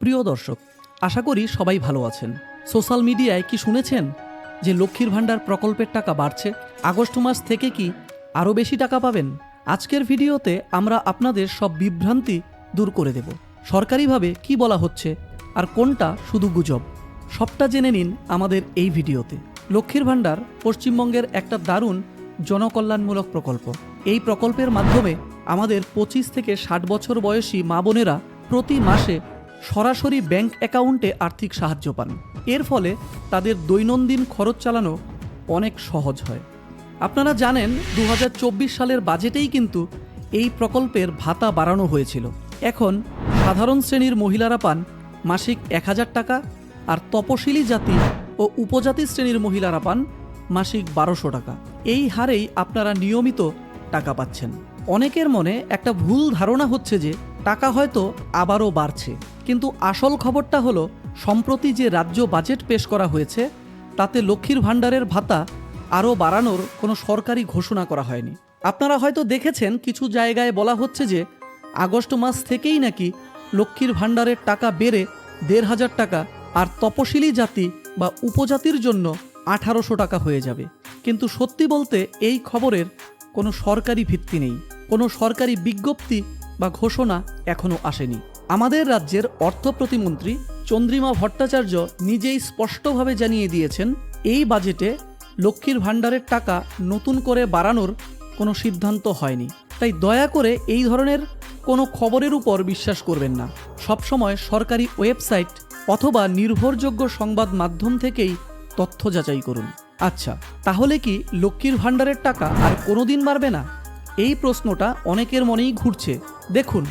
প্রিয় দর্শক, আশা করি সবাই ভালো আছেন। সোশ্যাল মিডিয়ায় কি শুনেছেন যে লক্ষ্মীর ভাণ্ডার প্রকল্পের টাকা বাড়ছে? আগস্ট মাস থেকে কি আরও বেশি টাকা পাবেন? আজকের ভিডিওতে আমরা আপনাদের সব বিভ্রান্তি দূর করে দেব। সরকারিভাবে কি বলা হচ্ছে আর কোনটা শুধু গুজব? সবটা জেনে নিন আমাদের এই ভিডিওতে। লক্ষ্মীর ভাণ্ডার পশ্চিমবঙ্গের একটা দারুণ জনকল্যাণমূলক প্রকল্প। এই প্রকল্পের মাধ্যমে আমাদের পঁচিশ থেকে ষাট বছর বয়সী মা বোনেরা প্রতি মাসে সরাসরি ব্যাংক অ্যাকাউন্টে আর্থিক সাহায্য পান। এর ফলে তাদের দৈনন্দিন খরচ চালানো অনেক সহজ হয়। আপনারা জানেন দু হাজার চব্বিশ সালের বাজেটেই কিন্তু এই প্রকল্পের ভাতা বাড়ানো হয়েছিল। এখন সাধারণ শ্রেণির মহিলারা পান মাসিক এক হাজার টাকা, আর তপশিলি জাতি ও উপজাতি শ্রেণির মহিলারা পান মাসিক বারোশো টাকা। এই হারেই আপনারা নিয়মিত টাকা পাচ্ছেন। অনেকের মনে একটা ভুল ধারণা হচ্ছে যে টাকা হয়তো আবারও বাড়ছে। কিন্তু আসল খবরটা হলো, সম্প্রতি যে রাজ্য বাজেট পেশ করা হয়েছে, তাতে লক্ষ্মীর ভাণ্ডারের ভাতা আরও বাড়ানোর কোনো সরকারি ঘোষণা করা হয়নি। আপনারা হয়তো দেখেছেন কিছু জায়গায় বলা হচ্ছে যে, আগস্ট মাস থেকেই নাকি লক্ষ্মীর ভাণ্ডারের টাকা বেড়ে দেড় হাজার টাকা আর তপশিলি জাতি বা উপজাতির জন্য আঠারোশো টাকা হয়ে যাবে। কিন্তু সত্যি বলতে এই খবরের কোনো সরকারি ভিত্তি নেই। কোনো সরকারি বিজ্ঞপ্তি বা ঘোষণা এখনও আসেনি। আমাদের রাজ্যের অর্থ প্রতিমন্ত্রী চন্দ্রিমা ভট্টাচার্য নিজেই স্পষ্টভাবে জানিয়ে দিয়েছেন, এই বাজেটে লক্ষ্মীর ভাণ্ডারের টাকা নতুন করে বাড়ানোর কোনো সিদ্ধান্ত হয়নি। তাই দয়া করে এই ধরনের কোনো খবরের উপর বিশ্বাস করবেন না। সবসময় সরকারি ওয়েবসাইট অথবা নির্ভরযোগ্য সংবাদ মাধ্যম থেকেই তথ্য যাচাই করুন। আচ্ছা তাহলে কি লক্ষ্মীর ভাণ্ডারের টাকা আর কোনোদিন বাড়বে না? এই প্রশ্নটা অনেকের মনেই ঘুরছে। দেখুন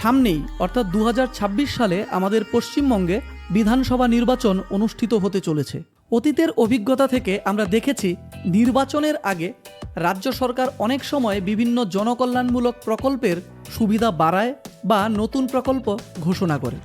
সামনেই, অর্থাৎ দু হাজার ছাব্বিশ সালে আমাদের পশ্চিমবঙ্গে বিধানসভা নির্বাচন অনুষ্ঠিত হতে চলেছে। অতীতের অভিজ্ঞতা থেকে আমরা দেখেছি, নির্বাচনের আগে রাজ্য সরকার অনেক সময় বিভিন্ন জনকল্যাণমূলক প্রকল্পের সুবিধা বাড়ায় বা নতুন প্রকল্প ঘোষণা করে।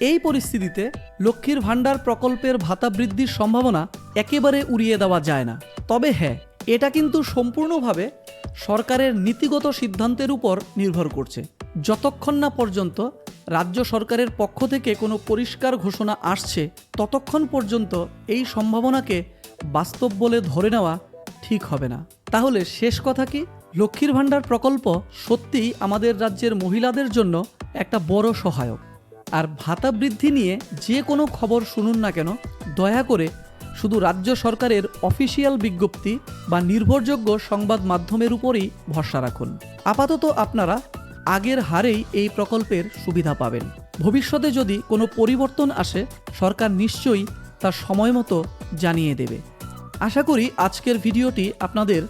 এই পরিস্থিতিতে লক্ষ্মীর ভাণ্ডার প্রকল্পের ভাতা বৃদ্ধির সম্ভাবনা একেবারে উড়িয়ে দেওয়া যায় না। তবে হ্যাঁ এটা কিন্তু সম্পূর্ণভাবে সরকারের নীতিগত সিদ্ধান্তের উপর নির্ভর করছে। যতক্ষণ না পর্যন্ত রাজ্য সরকারের পক্ষ থেকে কোনো পরিষ্কার ঘোষণা আসছে, ততক্ষণ পর্যন্ত এই সম্ভাবনাকে বাস্তব বলে ধরে নেওয়া ঠিক হবে না। তাহলে শেষ কথা কি? লক্ষ্মীর ভাণ্ডার প্রকল্প সত্যিই আমাদের রাজ্যের মহিলাদের জন্য একটা বড় সহায়ক। আর ভাতা বৃদ্ধি নিয়ে যে কোনো খবর শুনুন না কেন, দয়া করে শুধু রাজ্য সরকারের অফিসিয়াল বিজ্ঞপ্তি বা নির্ভরযোগ্য সংবাদ মাধ্যমের উপরেই ভরসা রাখুন। আপাতত আপনারা আগের হারেই এই প্রকল্পের সুবিধা পাবেন। ভবিষ্যতে যদি কোনো পরিবর্তন আসে, সরকার নিশ্চয়ই তার সময় মতো জানিয়ে দেবে। আশা করি আজকের ভিডিওটি আপনাদের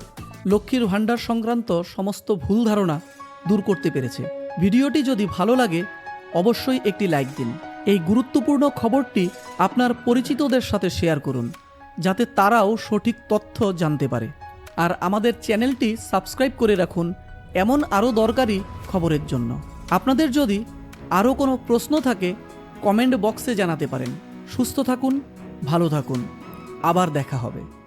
লক্ষ্মীর ভাণ্ডার সংক্রান্ত সমস্ত ভুল ধারণা দূর করতে পেরেছে। ভিডিওটি যদি ভালো লাগে, অবশ্যই একটি লাইক দিন। এই গুরুত্বপূর্ণ খবরটি আপনার পরিচিতদের সাথে শেয়ার করুন, যাতে তারাও সঠিক তথ্য জানতে পারে। আর আমাদের চ্যানেলটি সাবস্ক্রাইব করে রাখুন, এমন আরও দরকারি খবরের জন্য। আপনাদের যদি আরও কোনো প্রশ্ন থাকে, কমেন্ট বক্সে জানাতে পারেন। সুস্থ থাকুন, ভালো থাকুন। আবার দেখা হবে।